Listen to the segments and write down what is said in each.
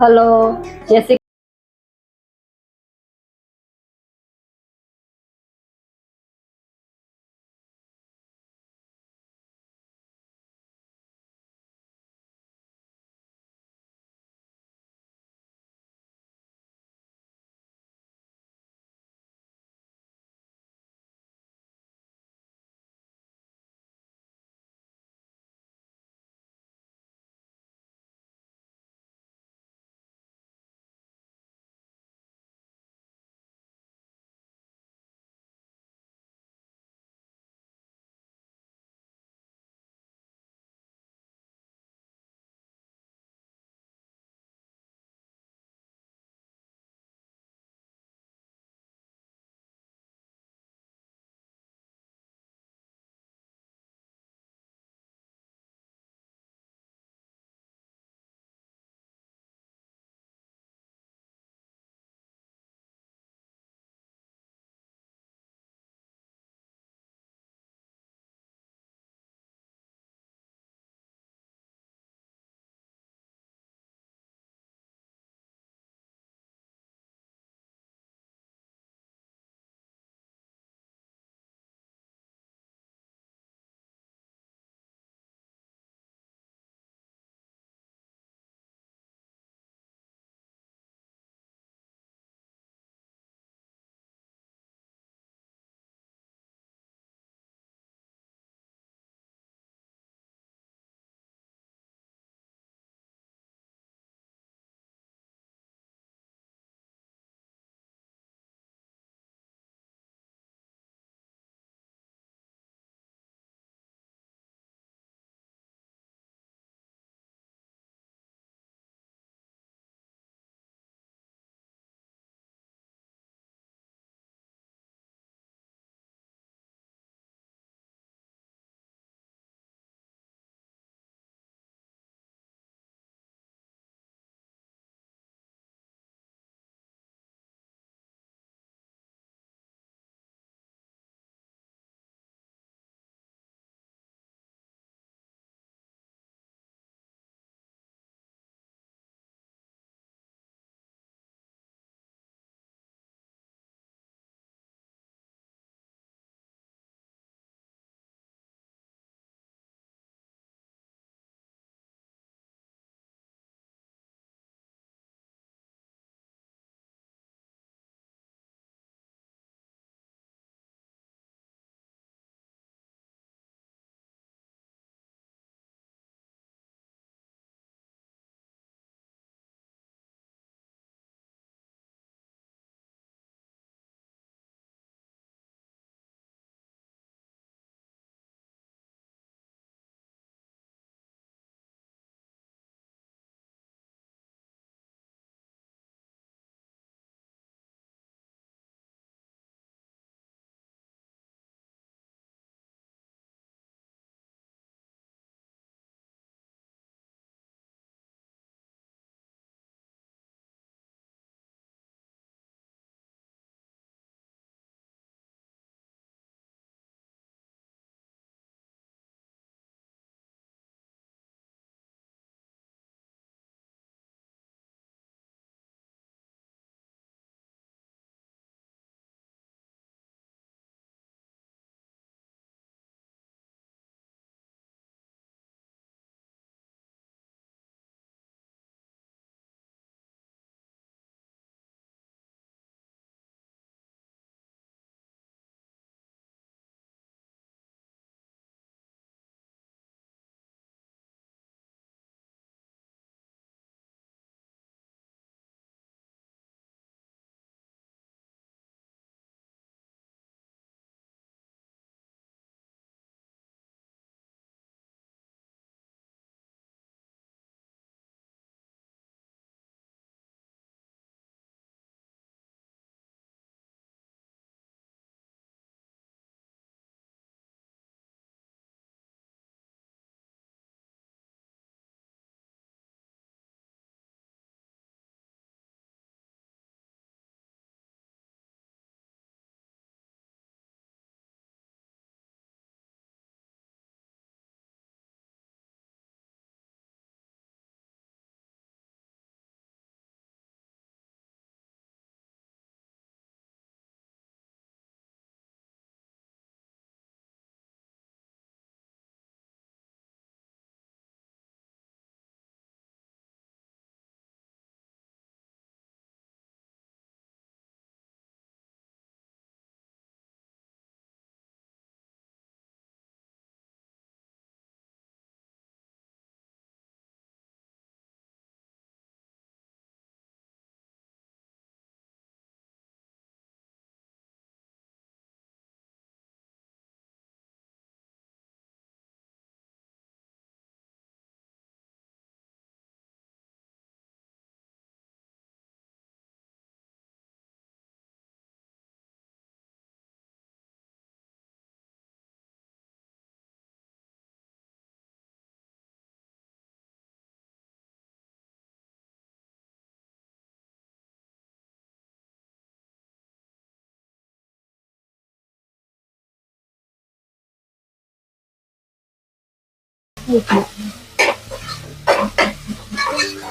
Hello જય શ્રી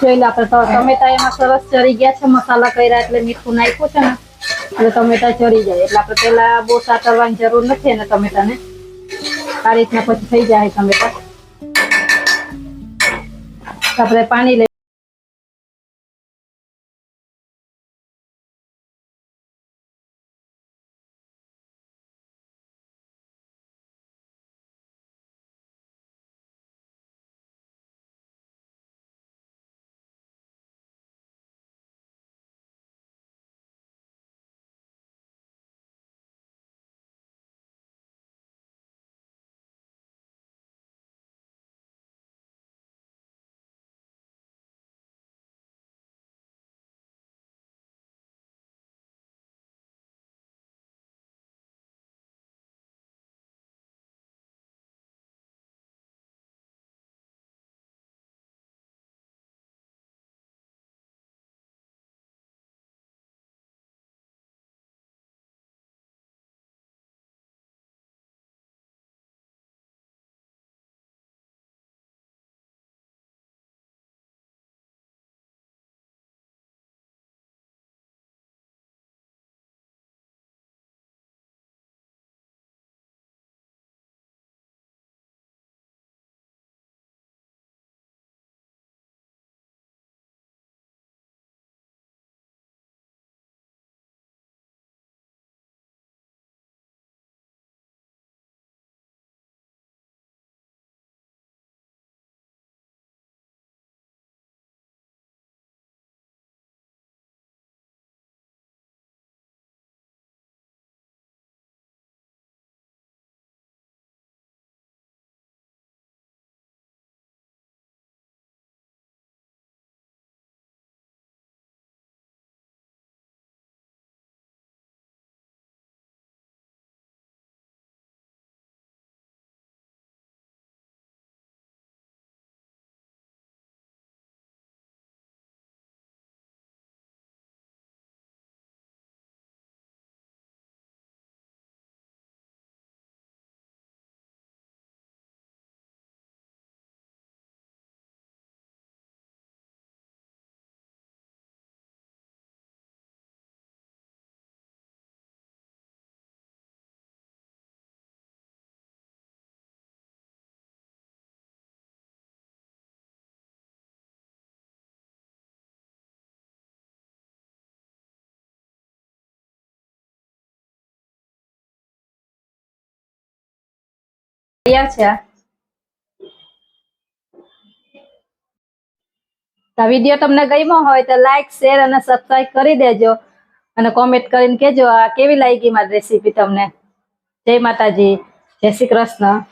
જોઈ લે આપણે તો ટમેટા એમાં સરસ ચરી ગયા છે, મસાલા કર્યા એટલે મીઠું નાખ્યું છે ને, એટલે ટમેટા ચરી જાય. એટલે આપણે પેલા બહુ સાતરવાની જરૂર નથી એને ટમેટાને. આ રીતના પછી થઈ જાય ટમેટા. આપણે પાણી લઈ તૈયાર છે આ વીડિયો તમને ગમ્યો હોય તો લાઈક શેર અને સબસ્ક્રાઈબ કરી દેજો. અને કોમેન્ટ કરીને કેજો આ કેવી લાગી મારી રેસીપી તમને. જય માતાજી. જય શ્રી કૃષ્ણ.